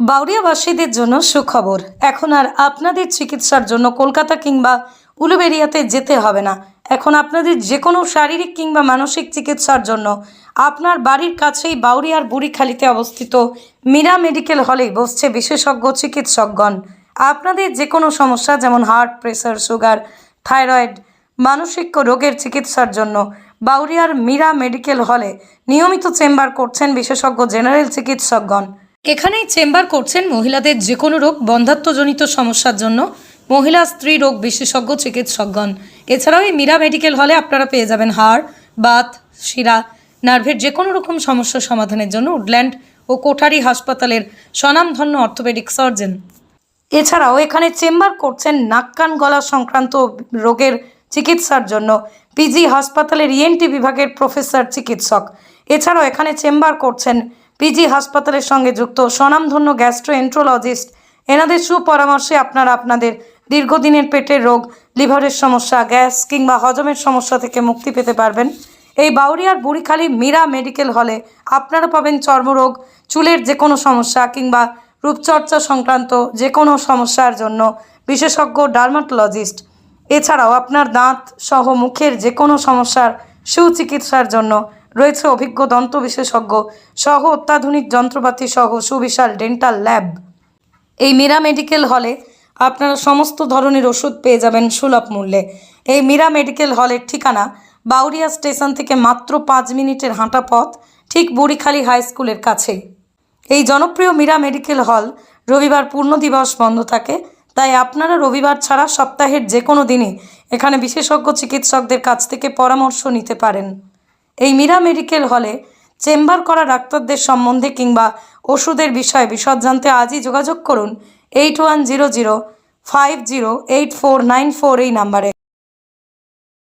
বাউরিয়াবাসীদের জন্য সুখবর। এখন আর আপনাদের চিকিৎসার জন্য কলকাতা কিংবা উলুবেরিয়াতে যেতে হবে না। এখন আপনাদের যে কোনো শারীরিক কিংবা মানসিক চিকিৎসার জন্য আপনার বাড়ির কাছেই বাউরিয়ার বুড়িখালিতে অবস্থিত মীরা মেডিকেল হলেই বসছে বিশেষজ্ঞ চিকিৎসকগণ। আপনাদের যে কোনো সমস্যা যেমন হার্ট প্রেশার সুগার, থাইরয়েড, মানসিক রোগের চিকিৎসার জন্য বাউরিয়ার মীরা মেডিকেল হলে নিয়মিত চেম্বার করছেন বিশেষজ্ঞ জেনারেল চিকিৎসকগণ। এখানেই চেম্বার করছেন মহিলাদের যে কোনো রোগ, বন্ধাত্মজনিত সমস্যার জন্য। মহিলা, স্ত্রী, রোগ বিশেষজ্ঞ, চিকিৎসকগণ। এছাড়াও এই মীরা মেডিকেল হলে আপনারা পেয়ে যাবেন হাড়, বাত, শিরা, নার্ভের যে কোনো রকম সমস্যা সমাধানের জন্য উডল্যান্ড ও কোঠারি হাসপাতালের স্বনামধন্য অর্থোপেডিক সার্জন। এছাড়াও এখানে চেম্বার করছেন নাক, কান, গলা সংক্রান্ত রোগের চিকিৎসার জন্য পিজি হাসপাতালের ইএনটি বিভাগের প্রফেসর, চিকিৎসক। এছাড়াও এখানে চেম্বার করছেন পিজি হাসপাতালের সঙ্গে যুক্ত স্বনামধন্য গ্যাস্ট্রোএন্ট্রোলজিস্ট, এনাদের সুপরামর্শে আপনারা আপনাদের দীর্ঘদিনের পেটের রোগ, লিভারের সমস্যা, গ্যাস কিংবা হজমের সমস্যা থেকে মুক্তি পেতে পারবেন। এই বাউরিয়ার বুড়িখালি মীরা মেডিকেল হলে আপনারা পাবেন চর্মরোগ, চুলের যে কোনো সমস্যা কিংবা রূপচর্চা সংক্রান্ত যে কোনো সমস্যার জন্য বিশেষজ্ঞ ডার্মাটোলজিস্ট। এছাড়াও আপনার দাঁত সহ মুখের যে কোনো সমস্যার সুচিকিৎসার জন্য রয়েছে অভিজ্ঞ দন্ত বিশেষজ্ঞ সহ অত্যাধুনিক যন্ত্রপাতি সহ সুবিশাল ডেন্টাল ল্যাব এই মীরা মেডিকেল হলে আপনারা সমস্ত ধরনের ওষুধ পেয়ে যাবেন সুলভ মূল্যে। এই মীরা মেডিকেল হলের ঠিকানা বাউরিয়া স্টেশন থেকে মাত্র পাঁচ মিনিটের হাঁটা পথ, ঠিক বুড়িখালী হাই স্কুলের কাছেই এই জনপ্রিয় মীরা মেডিকেল হল রবিবার পূর্ণ দিবস বন্ধ থাকে, তাই আপনারা রবিবার ছাড়া সপ্তাহের যে কোনো দিনই এখানে বিশেষজ্ঞ চিকিৎসকদের কাছ থেকে পরামর্শ নিতে পারেন। এই মীরা মেডিকেল হলে চেম্বার করা ডাক্তারদের সম্বন্ধে কিংবা ওষুধের বিষয়ে বিশদ জানতে আজই যোগাযোগ করুন eight one zero zero five zero eight four nine four এই নাম্বারে।